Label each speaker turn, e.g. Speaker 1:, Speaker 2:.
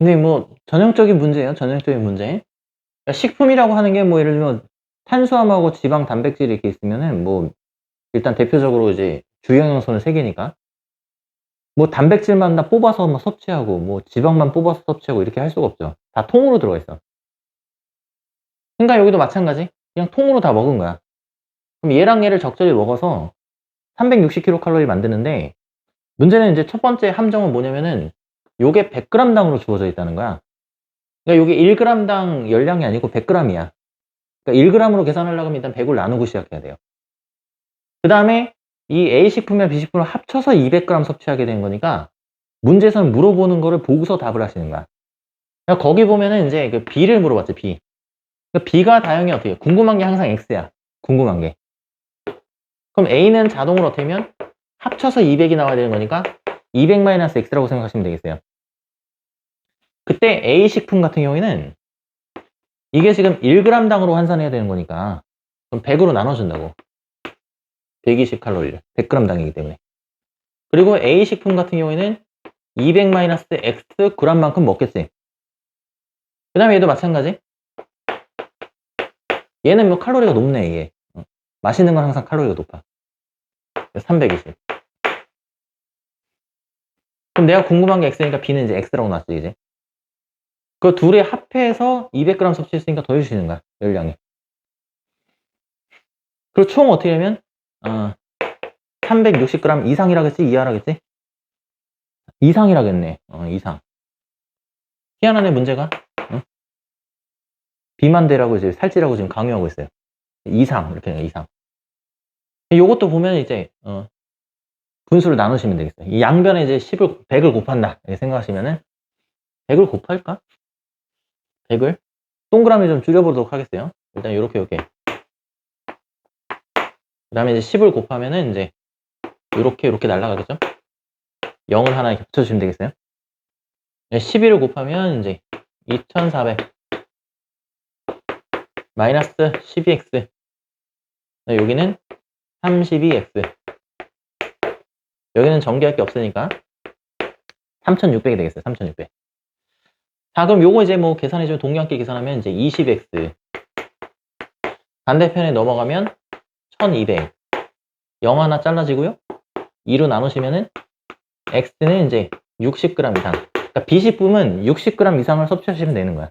Speaker 1: 근데 뭐 전형적인 문제예요. 전형적인 문제. 그러니까 식품이라고 하는 게 뭐 예를 들면 탄수화물하고 지방, 단백질이 이렇게 있으면은 뭐 일단 대표적으로 이제 주영양소는 세 개니까 뭐 단백질만 다 뽑아서 뭐 섭취하고 뭐 지방만 뽑아서 섭취하고 이렇게 할 수가 없죠. 다 통으로 들어가 있어. 그러니까 여기도 마찬가지. 그냥 통으로 다 먹은 거야. 그럼 얘랑 얘를 적절히 먹어서 360kcal 만드는데 문제는 이제 첫 번째 함정은 뭐냐면은 요게 100g당으로 주어져 있다는 거야. 그러니까 요게 1g당 열량이 아니고 100g이야. 그러니까 1g으로 계산하려고 하면 일단 100을 나누고 시작해야 돼요. 그 다음에 이 A식품이랑 B식품을 합쳐서 200g 섭취하게 된 거니까 문제에서는 물어보는 거를 보고서 답을 하시는 거야. 그러니까 거기 보면은 이제 그 B를 물어봤지, B. 그러니까 B가 다형이 어떻게 해? 궁금한 게 항상 X야. 궁금한 게. 그럼 A는 자동으로 어떻게 하면 합쳐서 200이 나와야 되는 거니까 200-X라고 생각하시면 되겠어요. 그때 A식품 같은 경우에는 이게 지금 1g당으로 환산해야 되는 거니까 그럼 100으로 나눠준다고. 120칼로리를 100g당이기 때문에. 그리고 A식품 같은 경우에는 200-X g만큼 먹겠지. 그 다음에 얘도 마찬가지. 얘는 뭐 칼로리가 높네, 이게. 어. 맛있는 건 항상 칼로리가 높아. 320. 그럼 내가 궁금한 게 X니까 B는 이제 X라고 놨지, 이제. 그 둘이 합해서 200g 섭취했으니까 더 해주시는 거야, 열량이. 그리고 총 어떻게 하면, 어, 360g 이상이라겠지? 이하라겠지? 이상이라겠네. 어, 이상. 희한하네, 문제가. 어? 비만대라고 이제 살찌라고 지금 강요하고 있어요. 이상, 이렇게 해요, 이상. 요것도 보면 이제, 어, 분수를 나누시면 되겠어요. 이 양변에 이제 10을, 100을 곱한다. 이렇게 생각하시면은, 100을 곱할까? 100을? 동그라미 좀 줄여보도록 하겠어요. 일단 요렇게, 요렇게. 그 다음에 이제 10을 곱하면은 이제, 요렇게, 요렇게 날아가겠죠? 0을 하나 이렇게 붙여주시면 되겠어요. 11을 곱하면 이제, 2400. 마이너스 12x. 여기는 32x. 여기는 전개할 게 없으니까 3600이 되겠어요. 3600. 자, 그럼 요거 이제 뭐 계산해주면 동량끼리 계산하면 이제 20x. 반대편에 넘어가면 1200. 0 하나 잘라지고요. 2로 나누시면은 x는 이제 60g 이상. 그러니까 B식품은 60g 이상을 섭취하시면 되는 거야.